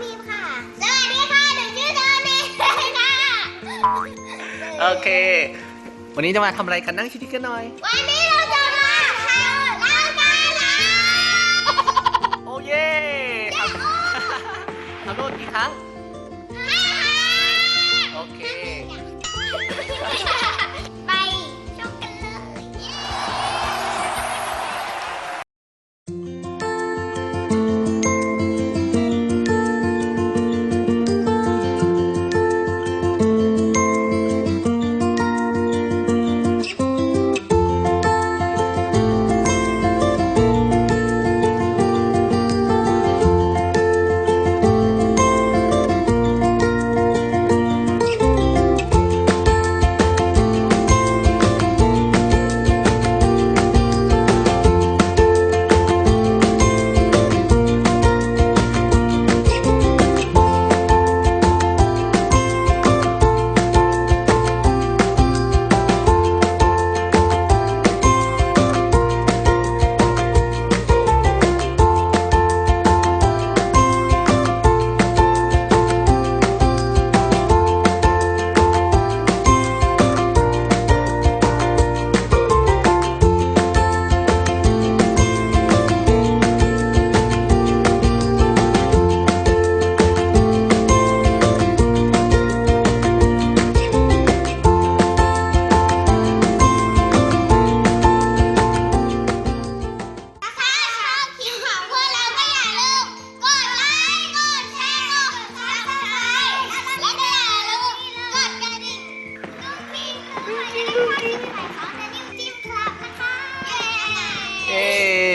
พิมค่ะ สวัสดีค่ะ หนูชื่อโดเนทค่ะ โอเค วันนี้จะมาทำอะไรกันนั่งชิดๆกันหน่อย วันนี้เราจะมาทำร่างกายล้างโอ้เย่ทำทำโทษกี่ครั้ง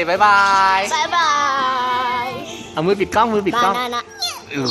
บายบาย บ๊ายบาย เอามือปิดกล้องมือปิดกล้องบานานะ อืม